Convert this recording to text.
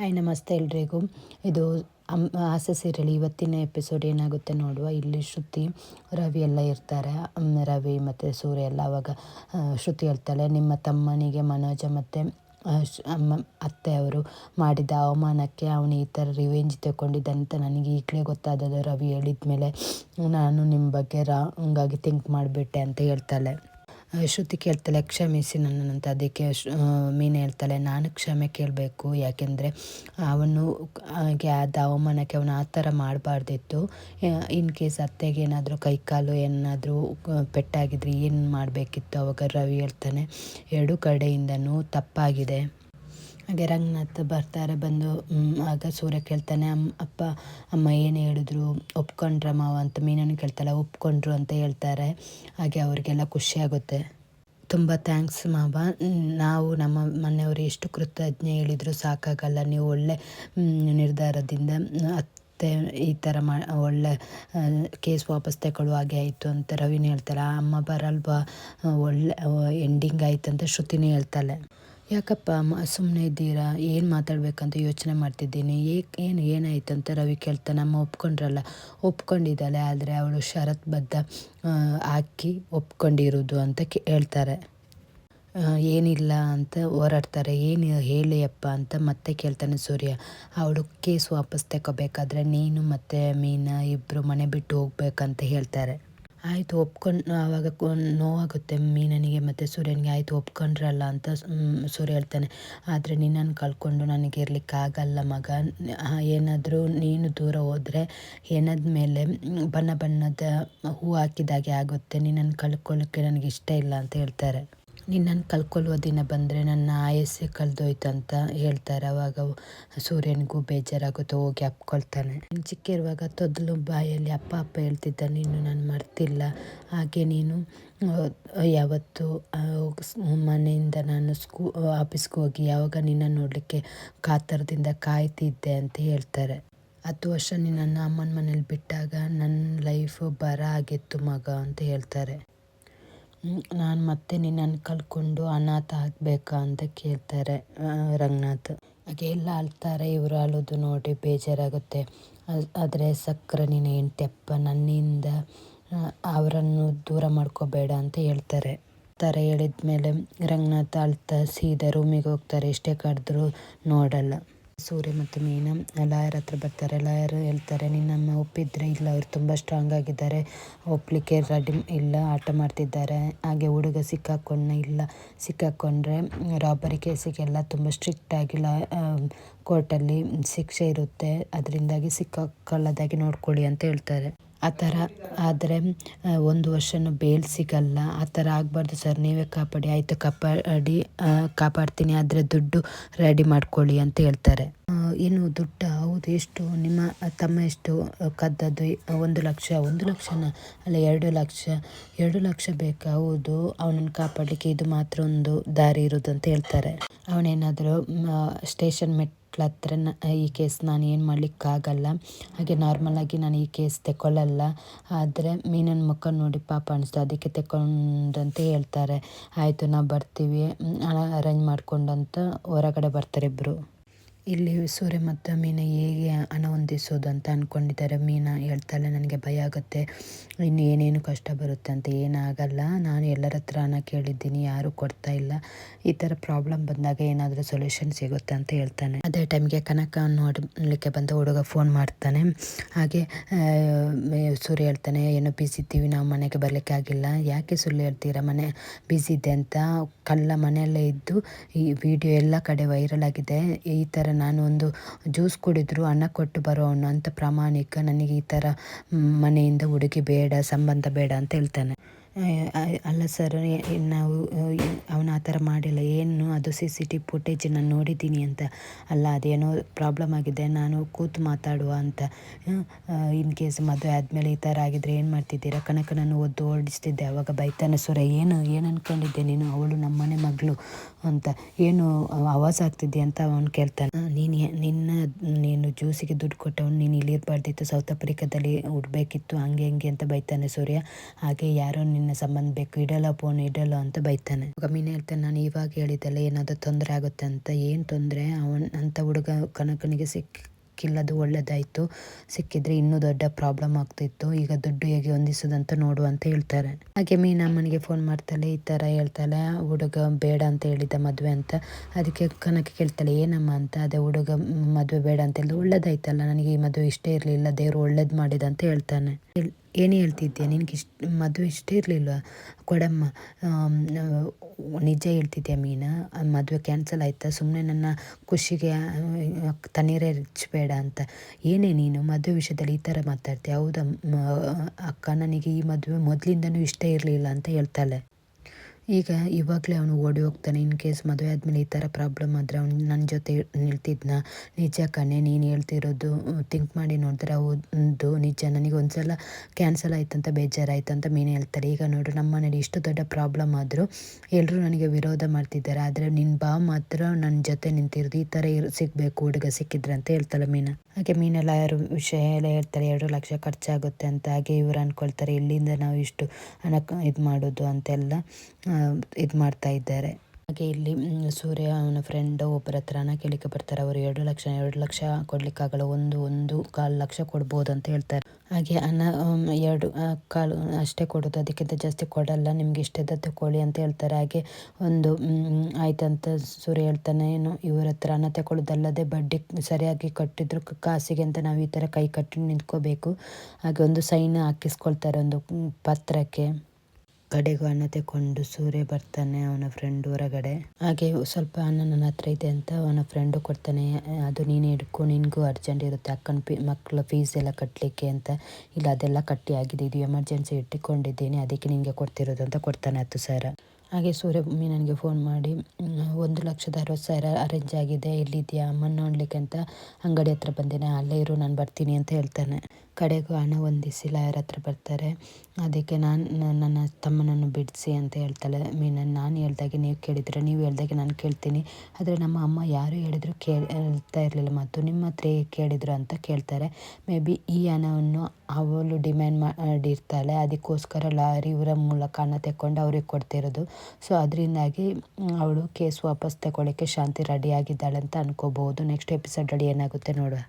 Hi, ನಮಸ್ತೆ ಎಲ್ರಿಗೂ. ಇದು ಅಮ್, ಆಸೆ ಸೀರಿಯಲ್. ಇವತ್ತಿನ ಎಪಿಸೋಡ್ ಏನಾಗುತ್ತೆ ನೋಡುವ? ಇಲ್ಲಿ ಶ್ರುತಿ, ರವಿ ಎಲ್ಲ ಇರ್ತಾರೆ. ರವಿ ಮತ್ತು ಸೂರ್ಯ ಎಲ್ಲ ಅವಾಗ ಶ್ರುತಿ ಹೇಳ್ತಾಳೆ, ನಿಮ್ಮ ತಮ್ಮನಿಗೆ ಮನೋಜ ಮತ್ತು ಅಮ್ಮ, ಅತ್ತೆ ಅವರು ಮಾಡಿದ ಅವಮಾನಕ್ಕೆ ಅವನು ಈ ಥರ ರಿವೆಂಜ್ ಅಂತ ನನಗೆ ಈಗಲೇ ಗೊತ್ತಾದದ್ದು. ರವಿ ಹೇಳಿದ ಮೇಲೆ ನಾನು ನಿಮ್ಮ ಬಗ್ಗೆ ರಾಂಗಾಗಿ ಥಿಂಕ್ ಮಾಡಿಬಿಟ್ಟೆ ಅಂತ ಹೇಳ್ತಾಳೆ. ಶ್ರುತಿ ಕೇಳ್ತಾಳೆ ಕ್ಷಮಿಸಿ ನನ್ನಂತ ಅದಕ್ಕೆ ಮೀನು ಹೇಳ್ತಾಳೆ, ನಾನು ಕ್ಷಮೆ ಕೇಳಬೇಕು. ಯಾಕೆಂದರೆ ಅವನು ಹಾಗೆ ಆದ ಅವಮಾನಕ್ಕೆ ಅವನು ಆ ಥರ ಮಾಡಬಾರ್ದಿತ್ತು. ಇನ್ ಕೇಸ್ ಅತ್ತೆಗೆ ಏನಾದರೂ ಕೈಕಾಲು ಏನಾದರೂ ಪೆಟ್ಟಾಗಿದ್ರೆ ಏನು ಮಾಡಬೇಕಿತ್ತು? ಅವಾಗ ರವಿ ಹೇಳ್ತಾನೆ, ಎರಡೂ ಕಡೆಯಿಂದನೂ ತಪ್ಪಾಗಿದೆ. ಹಾಗೆ ರಂಗನಾಥ್ ಬರ್ತಾರೆ, ಬಂದು ಆಗ ಸೂರ್ಯ ಕೇಳ್ತಾನೆ ಅಮ್ಮ ಅಪ್ಪ, ಅಮ್ಮ ಏನು ಹೇಳಿದ್ರು? ಒಪ್ಕೊಂಡ್ರ ಮಾವ? ಅಂತ ಮೀನನ್ನು ಕೇಳ್ತಾಳೆ. ಒಪ್ಕೊಂಡ್ರು ಅಂತ ಹೇಳ್ತಾರೆ. ಹಾಗೆ ಅವ್ರಿಗೆಲ್ಲ ಖುಷಿ ಆಗುತ್ತೆ. ತುಂಬ ಥ್ಯಾಂಕ್ಸ್ ಮಾವ. ನಾವು ನಮ್ಮ ಮನೆಯವರು ಎಷ್ಟು ಕೃತಜ್ಞ ಹೇಳಿದ್ರು ಸಾಕಾಗಲ್ಲ. ನೀವು ಒಳ್ಳೆ ನಿರ್ಧಾರದಿಂದ ಅತ್ತೆ ಈ ಥರ ಮಾ, ಒಳ್ಳೆ ಕೇಸ್ ವಾಪಸ್ ತಗೊಳ್ಳುವ ಹಾಗೆ ಆಯಿತು ಅಂತ ರವಿನ ಹೇಳ್ತಾರೆ ಅಮ್ಮ ಬರಲ್ವಾ? ಒಳ್ಳೆ ಎಂಡಿಂಗ್ ಆಯ್ತು ಅಂತ ಶ್ರುತಿನೇ ಹೇಳ್ತಾಳೆ. ಯಾಕಪ್ಪ ಸುಮ್ಮನೆ ಇದ್ದೀರಾ? ಏನು ಮಾತಾಡಬೇಕಂತ ಯೋಚನೆ ಮಾಡ್ತಿದ್ದೀನಿ. ಏಕೆ ಏನು ಏನಾಯಿತು ಅಂತ ರವಿ ಕೇಳ್ತಾನೆ. ಅಮ್ಮ ಒಪ್ಕೊಂಡ್ರಲ್ಲ. ಒಪ್ಕೊಂಡಿದ್ದಾಳೆ, ಆದರೆ ಅವಳು ಶರತ್ ಬದ್ಧ ಹಾಕಿ ಒಪ್ಕೊಂಡಿರೋದು ಅಂತ ಕೇ ಹೇಳ್ತಾರೆ. ಏನಿಲ್ಲ ಅಂತ ಹೋರಾಡ್ತಾರೆ. ಏನು ಹೇಳಿ ಅಪ್ಪ ಅಂತ ಮತ್ತೆ ಕೇಳ್ತಾನೆ ಸೂರ್ಯ. ಅವಳು ಕೇಸ್ ವಾಪಸ್ ತಗೋಬೇಕಾದ್ರೆ ನೀನು ಮತ್ತು ಮೀನಾ ಇಬ್ಬರು ಮನೆ ಬಿಟ್ಟು ಹೋಗ್ಬೇಕಂತ ಹೇಳ್ತಾರೆ. ಆಯಿತು ಒಪ್ಕೊಂಡು, ಆವಾಗ ನೋವಾಗುತ್ತೆ, ಮೀನನಿಗೆ ಮತ್ತು ಸೂರ್ಯನಿಗೆ, ಆಯಿತು ಒಪ್ಕೊಂಡ್ರಲ್ಲ ಅಂತ ಸೂರ್ಯ ಹೇಳ್ತಾನೆ. ಆದರೆ ನಿನ್ನನ್ನು ಕಳ್ಕೊಂಡು ನನಗೆ ಇರ್ಲಿಕ್ಕಾಗಲ್ಲ ಮಗ. ಏನಾದರೂ ನೀನು ದೂರ ಹೋದರೆ ಹೆಣದ ಮೇಲೆ ಬಣ್ಣ ಬಣ್ಣದ ಹೂ ಹಾಕಿದಾಗೆ ಆಗುತ್ತೆ. ನಿನ್ನನ್ನು ಕಳ್ಕೊಳ್ಳೋಕ್ಕೆ ನನಗೆ ಇಷ್ಟ ಇಲ್ಲ ಅಂತ ಹೇಳ್ತಾರೆ. ನಿನ್ನನ್ನು ಕಲ್ಕೊಳ್ಳುವ ದಿನ ಬಂದರೆ ನನ್ನ ಆಯಸ್ಸೆ ಕಳೆದೋಯ್ತು ಅಂತ ಹೇಳ್ತಾರೆ. ಅವಾಗ ಸೂರ್ಯನಿಗೂ ಬೇಜಾರಾಗುತ್ತೆ, ಹೋಗಿ ಅಪ್ಕೊಳ್ತಾನೆ. ಚಿಕ್ಕಿರುವಾಗ ತೊದಲು ಬಾಯಲ್ಲಿ ಅಪ್ಪ ಅಪ್ಪ ಹೇಳ್ತಿದ್ದ, ನೀನು ನಾನು ಮರ್ತಿಲ್ಲ. ಹಾಗೆ ನೀನು ಯಾವತ್ತು ಮನೆಯಿಂದ ನಾನು ಸ್ಕೂ, ಆಫೀಸ್ಗೆ ಹೋಗಿ ಯಾವಾಗ ನಿನ್ನ ನೋಡಲಿಕ್ಕೆ ಕಾತರದಿಂದ ಕಾಯ್ತಿದ್ದೆ ಅಂತ ಹೇಳ್ತಾರೆ. ಹತ್ತು ವರ್ಷ ನಿನ್ನನ್ನು ಅಮ್ಮನ ಮನೇಲಿ ಬಿಟ್ಟಾಗ ನನ್ನ ಲೈಫು ಬರ ಆಗಿತ್ತು ಮಗ ಅಂತ ಹೇಳ್ತಾರೆ. ನಾನು ಮತ್ತೆ ನಿನ್ನನ್ನು ಕಳ್ಕೊಂಡು ಅನಾಥ ಆಗಬೇಕಾ ಅಂತ ಕೇಳ್ತಾರೆ ರಂಗನಾಥ್. ಹಾಗೆ ಎಲ್ಲ ಅಳ್ತಾರೆ, ಇವರು ಅಳೋದು ನೋಡಿ ಬೇಜಾರಾಗುತ್ತೆ. ಆದರೆ ಸಕ್ಕರೆ ನೀನು ಹೆಂಡ್ತಿಯಪ್ಪ, ನನ್ನಿಂದ ಅವರನ್ನು ದೂರ ಮಾಡ್ಕೋಬೇಡ ಅಂತ ಹೇಳ್ತಾರೆ. ಥರ ಹೇಳಿದ ಮೇಲೆ ರಂಗನಾಥ್ ಅಳ್ತಾ ಸೀದಾ ರೂಮಿಗೆ ಹೋಗ್ತಾರೆ, ಎಷ್ಟೇ ಕರೆದ್ರೂ ನೋಡಲ್ಲ. ಸೂರ್ಯ ಮತ್ತು ಮೀನ, ಲಾಯರ್ ಹತ್ರ ಬರ್ತಾರೆ. ಲಾಯರ್ ಹೇಳ್ತಾರೆ ನಿನ್ನನ್ನು ಒಪ್ಪಿದ್ರೆ ಇಲ್ಲ, ಅವ್ರು ತುಂಬ ಸ್ಟ್ರಾಂಗ್ ಆಗಿದ್ದಾರೆ. ಒಪ್ಪಲಿಕ್ಕೆ ರೆಡಿ ಇಲ್ಲ, ಆಟ ಮಾಡ್ತಿದ್ದಾರೆ. ಹಾಗೆ ಹುಡುಗ ಸಿಕ್ಕಾಕೊಂಡ ಇಲ್ಲ, ಸಿಕ್ಕಾಕೊಂಡ್ರೆ ರಾಬರಿ ಕೇಸಿಗೆಲ್ಲ ತುಂಬ ಸ್ಟ್ರಿಕ್ಟ್ ಆಗಿ ಲಾ ಕೋರ್ಟಲ್ಲಿ ಶಿಕ್ಷೆ ಇರುತ್ತೆ. ಅದರಿಂದಾಗಿ ಸಿಕ್ಕಾಕೊಳ್ಳೋದಾಗಿ ನೋಡ್ಕೊಳ್ಳಿ ಅಂತ ಹೇಳ್ತಾರೆ. ಆ ಥರ ಆದರೆ ಒಂದು ವರ್ಷನೂ ಬೇಲ್ ಸಿಗಲ್ಲ. ಆ ಥರ ಆಗಬಾರ್ದು ಸರ್. ನೀವೇ ಕಾಪಾಡಿ. ಆಯಿತು, ಕಾಪಾಡಿ ಕಾಪಾಡ್ತೀನಿ. ಆದರೆ ದುಡ್ಡು ರೆಡಿ ಮಾಡ್ಕೊಳ್ಳಿ ಅಂತ ಹೇಳ್ತಾರೆ. ಏನು ದುಡ್ಡು? ಹೌದು, ಎಷ್ಟು? ನಿಮ್ಮ ತಮ್ಮ ಎಷ್ಟು? ಕದ್ದದ್ದು ಒಂದು ಲಕ್ಷ, ಒಂದು ಲಕ್ಷನ ಅಲ್ಲ, ಎರಡು ಲಕ್ಷ. ಎರಡು ಲಕ್ಷ ಬೇಕಾ? ಹೌದು. ಅವನನ್ನು ಕಾಪಾಡಲಿಕ್ಕೆ ಇದು ಮಾತ್ರ ಒಂದು ದಾರಿ ಇರೋದು ಅಂತ ಹೇಳ್ತಾರೆ. ಅವನೇನಾದರೂ ಸ್ಟೇಷನ್ ಮೆಟ್ಲ ಹತ್ರ ನ- ಈ ಕೇಸ್ ನಾನು ಏನು ಮಾಡಲಿಕ್ಕಾಗಲ್ಲ. ಹಾಗೆ ನಾರ್ಮಲಾಗಿ ನಾನು ಈ ಕೇಸ್ ತಗೊಳ್ಳಲ್ಲ ಆದರೆ ಮೀನನ ಮುಖ ನೋಡಿ ಪಾಪ ಅನಿಸ್ತು. ಅದಕ್ಕೆ ತಗೊಂಡಂತ ಹೇಳ್ತಾರೆ. ಆಯಿತು, ನಾವು ಬರ್ತೀವಿ. ಅರೇಂಜ್ ಮಾಡ್ಕೊಂಡಂತ ಹೊರಗಡೆ ಬರ್ತಾರೆ ಇಬ್ಬರು ಇಲ್ಲಿ ಸೂರ್ಯ ಮತ್ತು ಮೀನು ಹೇಗೆ ಹಣ ಹೊಂದಿಸೋದು ಅಂತ ಅಂದ್ಕೊಂಡಿದ್ದಾರೆ ಮೀನಾ ಹೇಳ್ತಾಳೆ, ನನಗೆ ಭಯ ಆಗುತ್ತೆ. ಇನ್ನು ಏನೇನು ಕಷ್ಟ ಬರುತ್ತೆ ಅಂತ ಏನಾಗಲ್ಲ. ನಾನು ಎಲ್ಲರ ಹತ್ರ ಹಣ ಕೇಳಿದ್ದೀನಿ. ಯಾರೂ ಕೊಡ್ತಾ ಇಲ್ಲ. ಈ ಥರ ಪ್ರಾಬ್ಲಮ್ ಬಂದಾಗ ಏನಾದರೂ ಸೊಲ್ಯೂಷನ್ ಸಿಗುತ್ತೆ ಅಂತ ಹೇಳ್ತಾನೆ. ಅದೇ ಟೈಮ್ಗೆ ಕನಕ ನೋಡಲಿಕ್ಕೆ ಬಂದ ಹುಡುಗ ಫೋನ್ ಮಾಡ್ತಾನೆ. ಹಾಗೆ ಸೂರ್ಯ ಹೇಳ್ತಾನೆ, ಏನು ಬಿಸಿ ಇದ್ದೀವಿ. ನಾವು ಮನೆಗೆ ಬರಲಿಕ್ಕೆ ಆಗಿಲ್ಲ. ಯಾಕೆ ಸುಳ್ಳು ಹೇಳ್ತೀರಾ? ಮನೆ ಬಿಸಿ ಇದೆ ಅಂತ. ಕಳ್ಳ ಮನೆಯಲ್ಲೇ ಇದ್ದು ಈ ವಿಡಿಯೋ ಎಲ್ಲ ಕಡೆ ವೈರಲ್ ಆಗಿದೆ. ಈ ಥರ ನಾನು ಒಂದು ಜ್ಯೂಸ್ ಕುಡಿದ್ರು ಹಣ ಕೊಟ್ಟು ಬರೋನು ಅಂತ ಪ್ರಾಮಾಣಿಕ ನನಗೆ ಈ ಥರ ಮನೆಯಿಂದ ಹುಡುಗಿ ಬೇಡ, ಸಂಬಂಧ ಬೇಡ ಅಂತ ಹೇಳ್ತಾನೆ. ಅಲ್ಲ ಸರ್ ನಾವು ಅವನು ಆ ಥರ ಮಾಡಿಲ್ಲ. ಏನು ಅದು ಸಿ ಸಿ ಟಿ ಫುಟೇಜ್ ನಾನು ನೋಡಿದ್ದೀನಿ ಅಂತ. ಅಲ್ಲ, ಅದೇನೋ ಪ್ರಾಬ್ಲಮ್ ಆಗಿದೆ, ನಾನು ಕೂತು ಮಾತಾಡುವ ಅಂತ. ಇನ್ ಕೇಸ್ ಮದುವೆ ಆದಮೇಲೆ ಈ ಥರ ಆಗಿದ್ರೆ ಏನು ಮಾಡ್ತಿದ್ದೀರಾ? ಕನಕ ನಾನು ಒದ್ದು ಓಡಿಸ್ತಿದ್ದೆ. ಅವಾಗ ಬೈತಾನೆ ಸುರ ಏನು ಏನು ಅಂದ್ಕೊಂಡಿದ್ದೆ ನೀನು? ಅವಳು ನಮ್ಮನೆ ಮಗಳು. ಅಂತ, ಏನು ಆವಾಸ ಆಗ್ತಿದ್ದೆ ಅಂತ ಅವನು ಕೇಳ್ತಾನೆ. ನೀನು ನಿನ್ನ, ನೀನು ಜ್ಯೂಸಿಗೆ ದುಡ್ಡು ಕೊಟ್ಟವನು, ನೀನು ಇಲ್ಲಿರಬಾರ್ದಿತ್ತು ಸೌತ್ ಆಫ್ರಿಕಾದಲ್ಲಿ ಉಡ್ಬೇಕಿತ್ತು ಹಂಗೆ ಹಂಗೆ ಅಂತ ಬೈತಾನೆ ಸೂರ್ಯ. ಹಾಗೆ ಯಾರೋ ನಿನ್ನ ಸಂಬಂಧ ಬೇಕು, ಇಡಲ್ಲ ಫೋನ್ ಇಡಲ್ಲ ಅಂತ ಬೈತಾನೆ. ಆಗ ಮೀನು ಹೇಳ್ತಾನೆ, ನಾನು ಇವಾಗ ಹೇಳಿದ್ದಲ್ಲ ಏನಾದರೂ ತೊಂದರೆ ಆಗುತ್ತೆ ಅಂತ, ಏನು ತೊಂದರೆ? ಅವನ್ ಅಂಥ ಹುಡುಗ ಕನಕನಿಗೆ ಸಿಕ್ಕಿಲ್ಲದು ಒಳ್ಳೆಯದಾಯಿತು ಸಿಕ್ಕಿದ್ರೆ ಇನ್ನೂ ದೊಡ್ಡ ಪ್ರಾಬ್ಲಮ್ ಆಗ್ತಿತ್ತು. ಈಗ ದುಡ್ಡು ಹೇಗೆ ಹೊಂದಿಸೋದಂತ ನೋಡು ಅಂತ ಹೇಳ್ತಾರೆ. ಹಾಗೆ ಮೀನಮ್ಮನಿಗೆ ಫೋನ್ ಮಾಡ್ತಾಳೆ, ಈ ಥರ ಹೇಳ್ತಾಳೆ, ಹುಡುಗ ಬೇಡ ಅಂತ ಹೇಳಿದ್ದ ಮದುವೆ ಅಂತ. ಅದಕ್ಕೆ ಕನಕ ಕೇಳ್ತಾಳೆ, ಏನಮ್ಮ ಅಂತ? ಅದೇ, ಹುಡುಗ ಮದುವೆ ಬೇಡ ಅಂತ ಹೇಳಿದ್ರು ಒಳ್ಳೇದಾಯ್ತಲ್ಲ, ನನಗೆ ಈ ಮದುವೆ ಇಷ್ಟೇ ಇರಲಿಲ್ಲ, ದೇವರು ಒಳ್ಳೇದು ಮಾಡಿದ ಅಂತ ಹೇಳ್ತಾನೆ. ಏನು ಹೇಳ್ತಿದ್ದೆ ನಿನಗೆ ಇಷ್ಟು, ಮದುವೆ ಇಷ್ಟ ಇರಲಿಲ್ಲ ಕೊಡಮ್ಮ ನಿಜ ಹೇಳ್ತಿದ್ಯಾ ಮೀನಾ? ಮದುವೆ ಕ್ಯಾನ್ಸಲ್ ಆಯ್ತಾ? ಸುಮ್ಮನೆ ನನ್ನ ಖುಷಿಗೆ ತಣ್ಣೀರೇ ಹೆಚ್ಚಬೇಡ ಅಂತ. ಏನೇ ನೀನು, ಮದುವೆ ವಿಷಯದಲ್ಲಿ ಈ ಥರ ಮಾತಾಡ್ತೀಯ? ಹೌದಾ ಅಕ್ಕ ನನಗೆ ಈ ಮದುವೆ ಮೊದಲಿಂದನೂ ಇಷ್ಟ ಇರಲಿಲ್ಲ ಅಂತ ಹೇಳ್ತಾಳೆ. ಈಗ ಇವಾಗಲೇ ಅವನು ಓಡಿ ಹೋಗ್ತಾನೆ. ಇನ್ ಕೇಸ್ ಮದುವೆ ಆದಮೇಲೆ ಈ ಥರ ಪ್ರಾಬ್ಲಮ್ ಆದರೆ ಅವ್ನು ನನ್ನ ಜೊತೆ ನಿಲ್ತಿದ್ನ? ನಿಜ ಕಣೆ, ನೀನು ಹೇಳ್ತಿರೋದು ಥಿಂಕ್ ಮಾಡಿ ನೋಡಿದ್ರೆ ಹೌದು, ನಿಜ. ನನಗೆ ಒಂದು ಸಲ ಕ್ಯಾನ್ಸಲ್ ಆಯ್ತಂತ ಬೇಜಾರಾಯ್ತು ಅಂತ ಮೀನು ಹೇಳ್ತಾರೆ. ಈಗ ನೋಡು ನಮ್ಮ ಮನೇಲಿ ಇಷ್ಟು ದೊಡ್ಡ ಪ್ರಾಬ್ಲಮ್ ಆದರೂ ಎಲ್ಲರೂ ನನಗೆ ವಿರೋಧ ಮಾಡ್ತಿದ್ದಾರೆ. ಆದರೆ ನಿನ್ನ ಬಾ ಮಾತ್ರ ನನ್ನ ಜೊತೆ ನಿಂತಿರೋದು. ಈ ಥರ ಇರು, ಸಿಗಬೇಕು, ಹುಡುಗ ಸಿಕ್ಕಿದ್ರೆ ಅಂತ ಹೇಳ್ತಾಳೆ ಮೀನು. ಹಾಗೆ ಮೀನೆಲ್ಲ ಯಾರು ವಿಷಯ ಎಲ್ಲ ಹೇಳ್ತಾರೆ. ಎರಡು ಲಕ್ಷ ಖರ್ಚಾಗುತ್ತೆ ಅಂತ ಹಾಗೆ ಇವರು ಅಂದ್ಕೊಳ್ತಾರೆ ಇಲ್ಲಿಂದ ನಾವು ಇಷ್ಟು ಹಣ ಇದು ಮಾಡೋದು ಅಂತೆಲ್ಲ. ಇದು ಮಾಡ್ತಾ ಇದ್ದಾರೆ. ಹಾಗೆ ಇಲ್ಲಿ ಸೂರ್ಯ ಅವನ ಫ್ರೆಂಡ್ ಒಬ್ಬರ ಹತ್ರ ಹಣ ಕೇಳಿಕೆ ಬರ್ತಾರೆ ಅವರು ಎರಡು ಲಕ್ಷ ಎರಡು ಲಕ್ಷ ಕೊಡ್ಲಿಕ್ಕಾಗಲ್ಲ, ಒಂದು ಒಂದು ಕಾಲು ಲಕ್ಷ ಕೊಡ್ಬೋದು ಅಂತ ಹೇಳ್ತಾರೆ. ಹಾಗೆ ಹಣ ಎರಡು ಕಾಲು ಅಷ್ಟೇ ಕೊಡೋದು, ಅದಕ್ಕಿಂತ ಜಾಸ್ತಿ ಕೊಡಲ್ಲ, ನಿಮ್ಗೆ ಇಷ್ಟದ ತಗೊಳ್ಳಿ ಅಂತ ಹೇಳ್ತಾರೆ. ಹಾಗೆ ಒಂದು ಆಯ್ತಂತ ಸೂರ್ಯ ಹೇಳ್ತಾನೆ, ಏನು, ಇವರ ಹತ್ರ ಹಣ ತಗೊಳ್ಳೋದಲ್ಲದೆ ಬಡ್ಡಿ ಸರಿಯಾಗಿ ಕಟ್ಟಿದ್ರು ಕಾಸಿಗೆ ಅಂತ ನಾವು ಈ ಥರ ಕೈ ಕಟ್ಟಿ ನಿಂತ್ಕೋಬೇಕು. ಹಾಗೆ ಒಂದು ಸೈನ್ ಹಾಕಿಸ್ಕೊಳ್ತಾರೆ ಒಂದು ಪತ್ರಕ್ಕೆ. ಕಡೆಗೂ ಅನ್ನ ತೆಕೊಂಡು ಸೂರ್ಯ ಬರ್ತಾನೆ ಅವನ ಫ್ರೆಂಡ್ ಹೊರಗಡೆ. ಹಾಗೆ ಸ್ವಲ್ಪ ಅನ್ನ ನನ್ನ ಹತ್ರ ಇದೆ ಅಂತ ಅವನ ಫ್ರೆಂಡು ಕೊಡ್ತಾನೆ, ಅದು ನೀನು ಹಿಡ್ಕೊ, ನಿನಗೂ ಅರ್ಜೆಂಟ್ ಇರುತ್ತೆ, ಅಕ್ಕನ ಪಿ ಮಕ್ಕಳ ಫೀಸ್ ಎಲ್ಲ ಕಟ್ಟಲಿಕ್ಕೆ ಅಂತ. ಇಲ್ಲ, ಅದೆಲ್ಲ ಕಟ್ಟಿ ಆಗಿದೆ, ಇದು ಎಮರ್ಜೆನ್ಸಿ ಇಟ್ಟುಕೊಂಡಿದ್ದೀನಿ, ಅದಕ್ಕೆ ನಿನಗೆ ಕೊಡ್ತಿರೋದು ಅಂತ ಕೊಡ್ತಾನೆ ಹತ್ತು ಸಾವಿರ. ಹಾಗೆ ಸೂರ್ಯಭೂಮಿ ನನಗೆ ಫೋನ್ ಮಾಡಿ ಒಂದು ಲಕ್ಷದ ಅರವತ್ತು ಸಾವಿರ ಅರೇಂಜ್ ಆಗಿದೆ ಎಲ್ಲಿದೆಯಾ ಅಮ್ಮನ ನೋಡ್ಲಿಕ್ಕೆ ಅಂತ ಅಂಗಡಿ ಹತ್ರ ಬಂದೇನೆ. ಅಲ್ಲೇ ಇರು, ನಾನು ಬರ್ತೀನಿ ಅಂತ ಹೇಳ್ತಾನೆ. ಕಡೆಗೂ ಹಣ ಹೊಂದಿಸಿಲ್ಲ, ಯಾರ ಹತ್ರ ಬರ್ತಾರೆ. ಅದಕ್ಕೆ ನಾನು ನನ್ನ ತಮ್ಮನನ್ನು ಬಿಡಿಸಿ ಅಂತ ಹೇಳ್ತಾಳೆ. ಮೀನ ನಾನು ಹೇಳ್ದಾಗೆ ನೀವು ಕೇಳಿದರೆ, ನೀವು ಹೇಳ್ದಾಗೆ ನಾನು ಕೇಳ್ತೀನಿ. ಆದರೆ ನಮ್ಮ ಅಮ್ಮ ಯಾರು ಹೇಳಿದ್ರು ಕೇಳ್ತಾ ಇರಲಿಲ್ಲ ಮತ್ತು ನಿಮ್ಮ ಹತ್ರ ಕೇಳಿದ್ರು ಅಂತ ಕೇಳ್ತಾರೆ. ಮೇ ಬಿ ಈ ಹಣವನ್ನು ಅವಳು ಡಿಮ್ಯಾಂಡ್ ಮಾಡಿರ್ತಾಳೆ. ಅದಕ್ಕೋಸ್ಕರ ಲಾರಿ ಇವರ ಮೂಲಕ ಹಣ ತೆಕ್ಕೊಂಡು ಅವ್ರಿಗೆ ಕೊಡ್ತಿರೋದು. ಸೊ ಅದರಿಂದಾಗಿ ಅವಳು ಕೇಸ್ ವಾಪಸ್ ತಗೊಳ್ಳೋಕ್ಕೆ ಶಾಂತಿ ರೆಡಿ ಆಗಿದ್ದಾಳೆ ಅಂತ ಅನ್ಕೋಬಹುದು. ನೆಕ್ಸ್ಟ್ ಎಪಿಸೋಡಲ್ಲಿ ಏನಾಗುತ್ತೆ ನೋಡುವ.